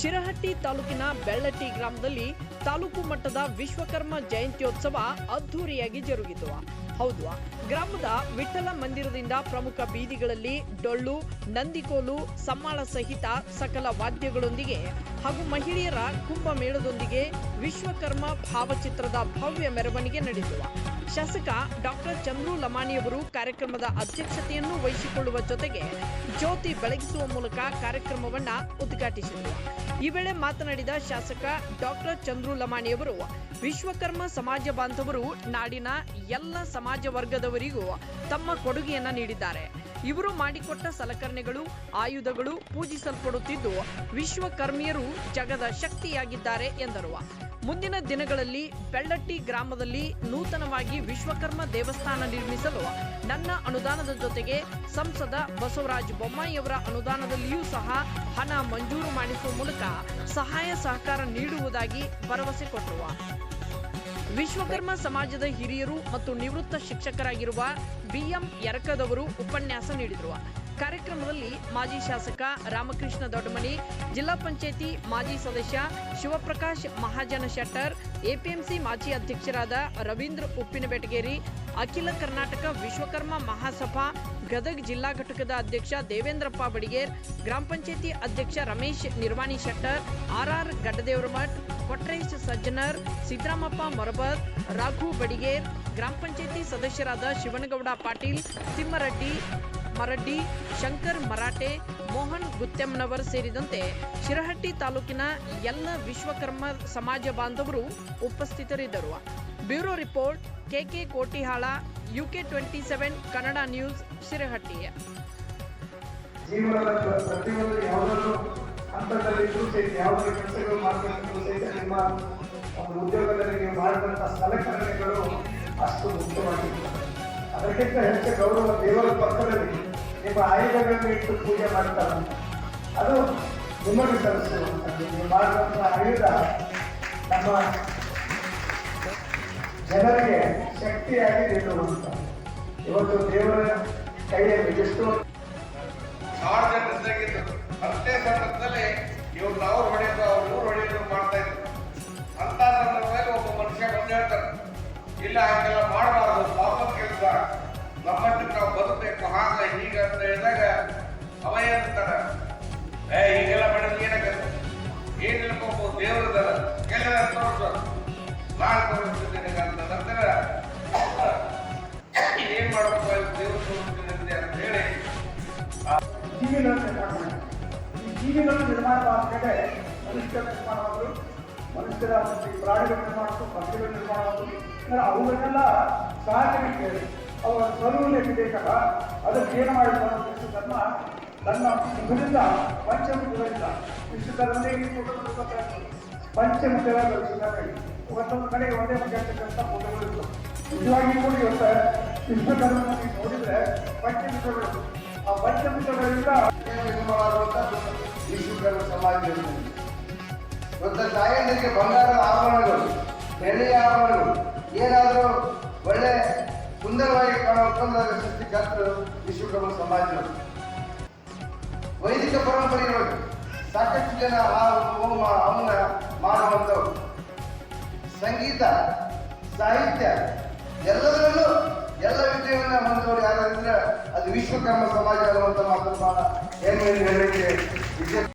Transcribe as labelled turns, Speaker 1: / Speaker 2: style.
Speaker 1: ಶಿರಹಟ್ಟಿ ತಾಲೂಕಿನ ಬೆಳ್ಳಟ್ಟಿ ಗ್ರಾಮದಲ್ಲಿ ತಾಲೂಕು ಮಟ್ಟದ ವಿಶ್ವಕರ್ಮ ಜಯಂತ್ಯೋತ್ಸವ ಅದ್ಧೂರಿಯಾಗಿ ಜರುಗಿತು. ಹೌದು ಗ್ರಾಮದ ವಿಠಲ ಮಂದಿರದಿಂದ ಪ್ರಮುಖ ಬೀದಿಗಳಲ್ಲಿ ಡೊಳ್ಳು, ನಂದಿಕೋಲು, ಸಮ್ಮಾಳ ಸಹಿತ ಸಕಲ ವಾದ್ಯಗಳೊಂದಿಗೆ ಹಾಗೂ ಮಹಿಳೆಯರ ಕುಂಭಮೇಳದೊಂದಿಗೆ ವಿಶ್ವಕರ್ಮ ಭಾವಚಿತ್ರದ ಭವ್ಯ ಮೆರವಣಿಗೆ ನಡೆಯಿತು ಶಾಸಕ ಡಾಕ್ಟರ್ ಚಂದ್ರು ಲಮಾಣಿಯವರು ಕಾರ್ಯಕ್ರಮದ ಅಧ್ಯಕ್ಷತೆಯನ್ನು ವಹಿಸಿಕೊಳ್ಳುವ ಜೊತೆಗೆ ಜ್ಯೋತಿ ಬೆಳಗಿಸುವ ಮೂಲಕ ಕಾರ್ಯಕ್ರಮವನ್ನು ಉದ್ಘಾಟಿಸಿದರು. ಈ ವೇಳೆ ಮಾತನಾಡಿದ ಶಾಸಕ ಡಾಕ್ಟರ್ ಚಂದ್ರು ಲಮಾಣಿಯವರು ವಿಶ್ವಕರ್ಮ ಸಮಾಜ ಬಾಂಧವರು ನಾಡಿನ ಎಲ್ಲ ಸಮಾಜ ವರ್ಗದವರಿಗೂ ತಮ್ಮ ಕೊಡುಗೆಯನ್ನ ನೀಡಿದ್ದಾರೆ. ಇವರು ಮಾಡಿಕೊಟ್ಟ ಸಲಕರಣೆಗಳು, ಆಯುಧಗಳು ಪೂಜಿಸಲ್ಪಡುತ್ತಿದ್ದು ವಿಶ್ವಕರ್ಮಿಯರು ಜಗದ ಶಕ್ತಿಯಾಗಿದ್ದಾರೆ ಎಂದರು. ಮುಂದಿನ ದಿನಗಳಲ್ಲಿ ಬೆಳ್ಳಟ್ಟಿ ಗ್ರಾಮದಲ್ಲಿ ನೂತನವಾಗಿ ವಿಶ್ವಕರ್ಮ ದೇವಸ್ಥಾನ ನಿರ್ಮಿಸಲು ನನ್ನ ಅನುದಾನದ ಜೊತೆಗೆ ಸಂಸದ ಬಸವರಾಜ ಬೊಮ್ಮಾಯಿಯವರ ಅನುದಾನದಲ್ಲಿಯೂ ಸಹ ಹಣ ಮಂಜೂರು ಮಾಡಿಸುವ ಮೂಲಕ ಸಹಾಯ ಸಹಕಾರ ನೀಡುವುದಾಗಿ ಭರವಸೆ ಕೊಟ್ಟರು. ವಿಶ್ವಕರ್ಮ ಸಮಾಜದ ಹಿರಿಯರು ಮತ್ತು ನಿವೃತ್ತ ಶಿಕ್ಷಕರಾಗಿರುವ ಬಿಎಂ ಯರಕದವರು ಉಪನ್ಯಾಸ ನೀಡಿದರು. ಕಾರ್ಯಕ್ರಮದಲ್ಲಿ ಮಾಜಿ ಶಾಸಕ ರಾಮಕೃಷ್ಣ ದೊಡ್ಡಮನಿ, ಜಿಲ್ಲಾ ಪಂಚಾಯಿತಿ ಮಾಜಿ ಸದಸ್ಯ ಶಿವಪ್ರಕಾಶ್ ಮಹಾಜನ ಶೆಟ್ಟರ್, ಎಪಿಎಂಸಿ ಮಾಜಿ ಅಧ್ಯಕ್ಷರಾದ ರವೀಂದ್ರ ಉಪ್ಪಿನಬೆಟಗೇರಿ, ಅಖಿಲ ಕರ್ನಾಟಕ ವಿಶ್ವಕರ್ಮ ಮಹಾಸಭಾ, ಗದಗ್ ಜಿಲ್ಲಾ ಘಟಕದ ಅಧ್ಯಕ್ಷ ದೇವೇಂದ್ರಪ್ಪ ಬಡಿಗೇರ್ ಗ್ರಾಮ ಪಂಚಾಯಿತಿ ಅಧ್ಯಕ್ಷ ರಮೇಶ್ ನಿರ್ವಾಣಿ ಶೆಟ್ಟರ್ ಆರ್ಆರ್ ಗಡ್ಡದೇವರಮಠ್, ಕೊಟ್ರೇಶ್ ಸಜ್ಜನರ್, ಸಿದ್ದರಾಮಪ್ಪ ಮೊರಬತ್, ರಾಘು ಬಡಿಗೇರ್, ಗ್ರಾಮ ಪಂಚಾಯಿತಿ ಸದಸ್ಯರಾದ ಶಿವನಗೌಡ ಪಾಟೀಲ್, ತಿಮ್ಮರಡ್ಡಿ ಮರಡ್ಡಿ ಶಂಕರ್ ಮರಾಠೆ ಮೋಹನ್ ಗುತ್ತೆಮ್ಮನವರ್ ಸೇರಿದಂತೆ ಶಿರಹಟ್ಟಿ ತಾಲೂಕಿನ ಎಲ್ಲ ವಿಶ್ವಕರ್ಮ ಸಮಾಜ ಬಾಂಧವರು ಉಪಸ್ಥಿತರಿದ್ದರು. Bureau report, KK Kotihal, UK twenty seven, Kannada news, Shirahatti.
Speaker 2: ಜೀವನದ ಅಷ್ಟು ಮುಖ್ಯವಾಗಿತ್ತು ಅದಕ್ಕಿಂತ ಹೆಚ್ಚು ಗೌರವ ದೇವರ ಪಕ್ಕದಲ್ಲಿ ನಿಮ್ಮ ಆಯುಧಗಳನ್ನು ಇಟ್ಟು ಪೂಜೆ ಮಾಡ್ತಾರೆ. ಅದು ನಿಮಗೆ ಕಲಿಸುವಂಥದ್ದು ನೀವು ಮಾಡುವಂಥ ಆಯುಧ ನಮ್ಮ ಜನರಿಗೆ ಶಕ್ತಿಯಾಗಿ ಅಂತ ಇವತ್ತು ದೇವರ ಕೈಯಲ್ಲಿ ಎಷ್ಟು
Speaker 3: ಸಾವಿರ ಜನ ಹೆಸರಾಗಿದ್ದು ಅಷ್ಟೇ ಅವ್ರು ಹೊಡೆಯೋದು, ಅವ್ರ ಊರು ಹೊಡೆಯೋದು ಮಾಡ್ತಾ ಇದ್ರು. ಅಂತ ಸಂದರ್ಭದಲ್ಲಿ ಒಬ್ಬ ಮನುಷ್ಯ ಬಂದು ಹೇಳ್ತಾರೆ ಇಲ್ಲ, ಹಾಗೆಲ್ಲ ಮಾಡಬಾರ್ದು ಪಾಪದ ಕೆಲಸ ನಮ್ಮಷ್ಟಕ್ಕೆ ಅವ ಏನಂತಾನ ಏ ಹೀಗೆಲ್ಲ ಮಾಡಿದ್ರೆ ಏನಾಗತ್ತೆ ಏನ್ ಹೇಳ್ಕೊಬೋದು ದೇವ್ರದಲ್ಲ ಕೆಲ ತೋರಿಸು ನಾಳೆ ತೋರಿಸ್ತೀನಿ ಅಂತ ನಂತರ ಏನ್ ಮಾಡಬೇಕು? ದೇವರು ತೋರಿಸ್ತೀನಿ ಅಂತ ಹೇಳಿ.
Speaker 2: ಜೀವಿಗಳನ್ನು ನಿರ್ಮಾಣ ಈ ಜೀವಿಗಳು ನಿರ್ಮಾಣ ಆದ್ಮೇಲೆ ಮನುಷ್ಯರ ನಿರ್ಮಾಣವಾದರು ಮನುಷ್ಯರ ಮತ್ತು ಈ ಪ್ರಾಣಿಗಳ ನಿರ್ಮಾಣ ಆದ್ರು ಅವುಗಳನ್ನೆಲ್ಲ ಅಂದ್ರೆ ಅವುಗಳನ್ನೆಲ್ಲ ಸಾಕಲಿಕ್ಕೆ ಅವರ ಸ್ವರೂಪೇ ಬೇಕಲ್ಲ ಅದಕ್ಕೆ ಏನು ಮಾಡಿದ ವಿಶ್ವಕರ್ಮ ತನ್ನ ಮುಖದಿಂದ ಪಂಚಮುಖಗಳಿಂದ ಪಂಚಮುಖಗಳ ವಿಶ್ವಕರ್ಮ ಒಂದೊಂದು ಕಡೆ ಒಂದೇ ಮುಖ ಇರ್ತಕ್ಕಂಥ ಫೋಟೋಗಳಿತ್ತು ನಿಜವಾಗಿ ಕೂಡ ಇವತ್ತು ವಿಶ್ವಕರ್ಮನ ನೀವು ನೋಡಿದ್ರೆ ಪಂಚಮುಖಗಳು. ಆ ಪಂಚಮುಖಗಳಿಂದ
Speaker 3: ವಿಶ್ವಕರ್ಮ ಸಮಾಜ ಇವತ್ತು ತಾಯಂದಿರಿಗೆ ಬಂಗಾರದ ಆಭರಣಗಳು ಬೆಳ್ಳಿಯ ಆಭರಣಗಳು, ಏನಾದರೂ ಒಳ್ಳೆ ಸುಂದರವಾಗಿ ಕಾಣುವಂತ ಸೃಷ್ಟಿಕರ್ತರು ವಿಶ್ವಕರ್ಮ ಸಮಾಜಗಳು ವೈದಿಕ ಪರಂಪರೆ ಇರೋದು ಸಾಕಷ್ಟು ಜನ ಆ ಹೋಮ ಅವನ್ನ ಮಾಡುವಂಥವ್ರು. ಸಂಗೀತ, ಸಾಹಿತ್ಯ, ಎಲ್ಲದರಲ್ಲೂ ಎಲ್ಲ ವಿಷಯವನ್ನ ಹೊಂದೋರು ಯಾರಂದ್ರೆ ಅದು ವಿಶ್ವಕರ್ಮ ಸಮಾಜ ಅನ್ನುವಂಥ ಮಾತನ್ನು ಬಹಳ ಹೇಳಿಕೆ ಹೇಳಲಿಕ್ಕೆ ವಿಶೇಷ